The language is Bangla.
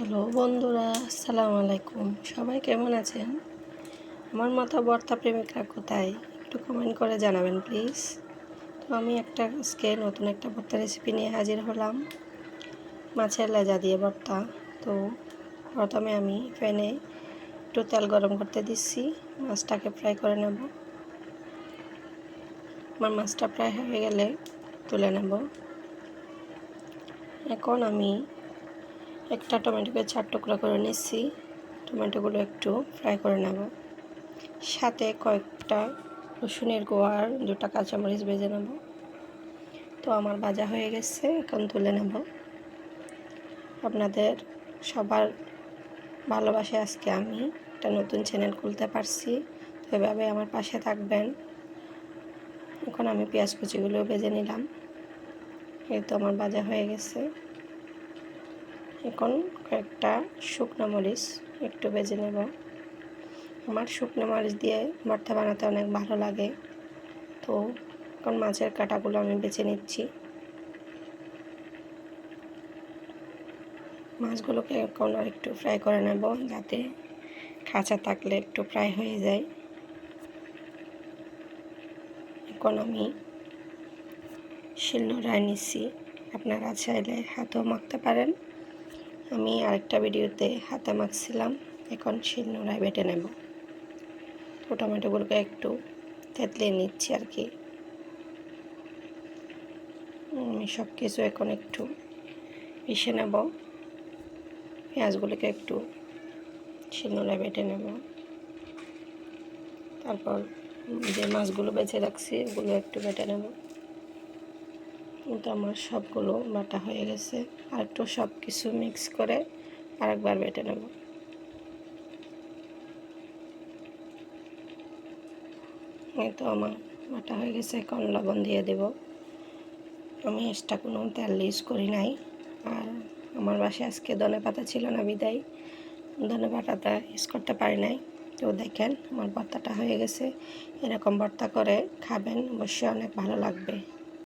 হ্যালো বন্ধুরা, আসসালামু আলাইকুম। সবাই কেমন আছেন? আমার মতো বর্তা প্রেমিকরা কোথায়? একটু কমেন্ট করে জানাবেন প্লিজ তো আমি একটা আজকে নতুন একটা ভর্তা রেসিপি নিয়ে হাজির হলাম। মাছের লেজা দিয়ে ভর্তা। তো প্রথমে আমি প্যানে একটু তেল গরম করতে দিচ্ছি। মাছটাকে ফ্রাই করে নেব। আমার মাছটা ফ্রাই হয়ে গেলে তুলে নেব। এখন আমি একটা টমেটোকে চার টুকরো করে নিচ্ছি টমেটোগুলো একটু ফ্রাই করে নেব। সাথে কয়েকটা রসুনের গোয়ার দুটা কাঁচামরিচ ভেজে নেব। তো আমার ভাজা হয়ে গেছে, এখন তুলে নেব। আপনাদের সবার ভালোবাসে আজকে আমি। একটা নতুন চ্যানেল খুলতে পারছি। তো এভাবে আমার পাশে থাকবেন। এখন আমি পেঁয়াজ কুচিগুলো ভেজে নিলাম। এই তো আমার ভাজা হয়ে গেছে। এখন কয়েকটা শুকনো মরিচ একটু বেজে নেব। আমার শুকনো মরিচ দিয়ে ভর্তা বানাতে অনেক ভালো লাগে। তো এখন মাছের কাটাগুলো আমি বেছে নিচ্ছি। মাছগুলোকে এখন আর একটু ফ্রাই করে নেব যাতে খাঁচা থাকলে একটু ফ্রাই হয়ে যায়। এখন আমি শিলনোড়ায় নিচ্ছি। আপনারা চাইলে হাতও মাখতে পারেন। আমি আরেকটা ভিডিওতে হাতে মাখছিলাম। এখন শিলনোড়ায় বেটে নেব। তো টমেটোগুলোকে একটু থেতলিয়ে নিচ্ছি আর কি। আমি সব কিছু এখন একটু পিষে নেব। পেঁয়াজগুলোকে একটু শিলনোড়ায় বেটে নেব। তারপর যে মাছগুলো বেছে রাখছি, ওগুলো একটু বেটে নেব। কিন্তু আমার সবগুলো বাটা হয়ে গেছে। আর একটু সব কিছু মিক্স করে আরেকবার বেটে নেব। এই তো আমার বাটা হয়ে গেছে। এখন লবণ দিয়ে দেব। আমি এক্সট্রা কোনো তেল ইউজ করি নাই। আর আমার বাসায় আজকে ধনে পাতা ছিল না বিদায়। ধনে পাতাটা ইউজ করতে পারি নাই। তো দেখেন আমার ভর্তাটা হয়ে গেছে। এরকম ভর্তা করে খাবেন, অবশ্যই অনেক ভালো লাগবে।